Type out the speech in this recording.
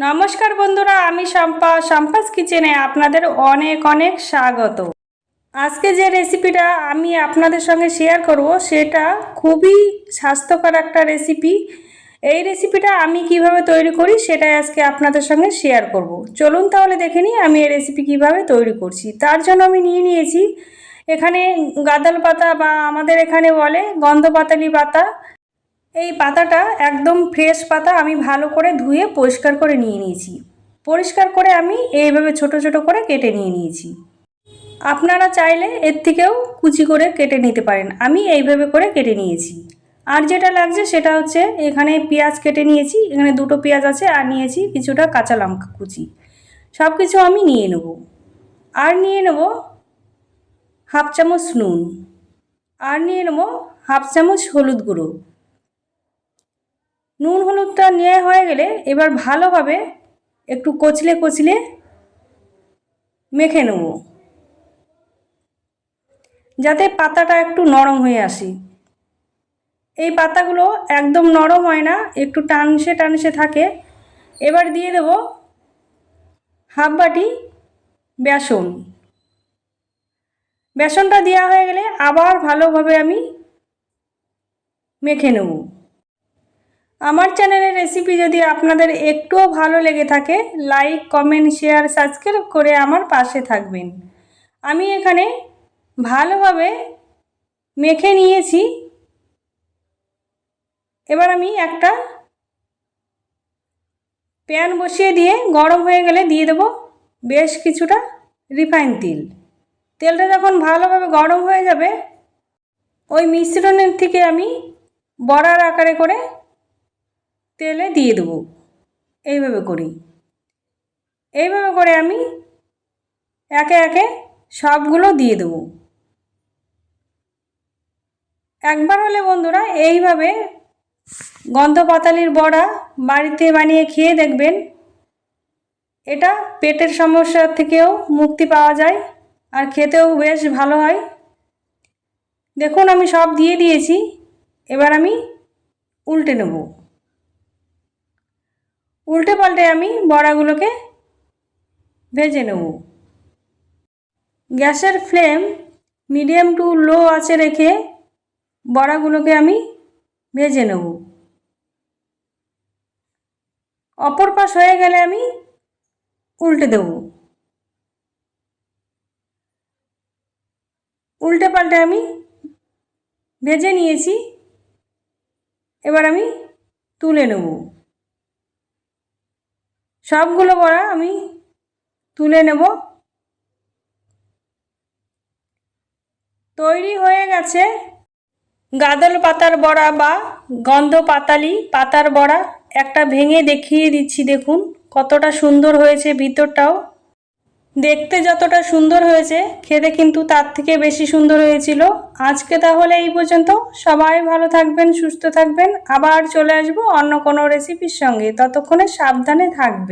নমস্কার বন্ধুরা, আমি শম্পা, শম্পাস কিচেনে আপনাদের অনেক অনেক স্বাগত। আজকে যে রেসিপিটা আমি আপনাদের সঙ্গে শেয়ার করব, সেটা খুবই স্বাস্থ্যকর একটা রেসিপি। এই রেসিপিটা আমি কীভাবে তৈরি করি, সেটাই আজকে আপনাদের সঙ্গে শেয়ার করব। চলুন তাহলে দেখে নিই আমি এই রেসিপি কীভাবে তৈরি করছি। তার জন্য আমি নিয়ে নিয়েছি এখানে গাদাল পাতা বা আমাদের এখানে বলে গন্ধপাতালি পাতা। এই পাতাটা একদম ফ্রেশ পাতা আমি ভালো করে ধুয়ে পরিষ্কার করে নিয়ে নিয়েছি। পরিষ্কার করে আমি এইভাবে ছোট ছোট করে কেটে নিয়ে নিয়েছি। আপনারা চাইলে এর থেকেও কুচি করে কেটে নিতে পারেন। আমি এইভাবে করে কেটে নিয়েছি। আর যেটা লাগছে সেটা হচ্ছে এখানে পেঁয়াজ কেটে নিয়েছি, এখানে দুটো পেঁয়াজ আছে আর নিয়েছি কিছুটা কাঁচা লঙ্কা কুচি। সব কিছু আমি নিয়ে নেব। আর নিয়ে নেব হাফ চামচ নুন। আর নিয়ে নেব হাফ চামচ হলুদ গুঁড়ো। নুন হলুদটা নেওয়া হয়ে গেলে এবার ভালোভাবে একটু কচলে কচলে মেখে নেব। যাতে পাতাটা একটু নরম হয়ে আসি। এই পাতাগুলো একদম নরম হয় না, একটু টানসে টানসে থাকে। এবার দিয়ে দেব হাফ বাটি বেসন। বেসনটা দেওয়া হয়ে গেলে আবার ভালোভাবে আমি মেখে নেব। আমার চ্যানেলের রেসিপি যদি আপনাদের একটুও ভালো লেগে থাকে লাইক কমেন্ট শেয়ার সাবস্ক্রাইব করে আমার পাশে থাকবেন। আমি এখানে ভালোভাবে মেখে নিয়েছি। এবার আমি একটা প্যান বসিয়ে দিয়ে গরম হয়ে গেলে দিয়ে দেব বেশ কিছুটা রিফাইন তেল। তেলটা যখন ভালোভাবে গরম হয়ে যাবে, ওই মিশ্রণের থেকে আমি বড়ার আকারে করে তেলে দিয়ে দেবো। এইভাবে করি। এইভাবে করে আমি একে একে সবগুলো দিয়ে দেবো। একবার হলে বন্ধুরা এইভাবে গন্ধ পাতালির বড়া বাড়িতে বানিয়ে খেয়ে দেখবেন। এটা পেটের সমস্যা থেকেও মুক্তি পাওয়া যায় আর খেতেও বেশ ভালো হয়। দেখুন আমি সব দিয়ে দিয়েছি। এবার আমি উল্টে নেব। উল্টে পাল্টে আমি বড়াগুলোকে ভেজে নেব। গ্যাসের ফ্লেম মিডিয়াম টু লো আছে রেখে বড়াগুলোকে আমি ভেজে নেব। অপর পাশ হয়ে গেলে আমি উল্টে দেব। উল্টে পাল্টে আমি ভেজে নিয়েছি। এবার আমি তুলে নেব। সবগুলো বড়া আমি তুলে নেব। তৈরি হয়ে গেছে গাদল পাতার বড়া বা গন্ধ পাতালি পাতার বড়া। একটা ভেঙে দেখিয়ে দিচ্ছি, দেখুন কতটা সুন্দর হয়েছে ভিতরটাও। দেখতে যতটা সুন্দর হয়েছে, খেতে কিন্তু তার থেকে বেশি সুন্দর হয়েছিল। আজকে তাহলে এই পর্যন্ত। সবাই ভালো থাকবেন, সুস্থ থাকবেন। আবার চলে আসব অন্য কোনো রেসিপির সঙ্গে। ততক্ষণে সাবধানে থাকবে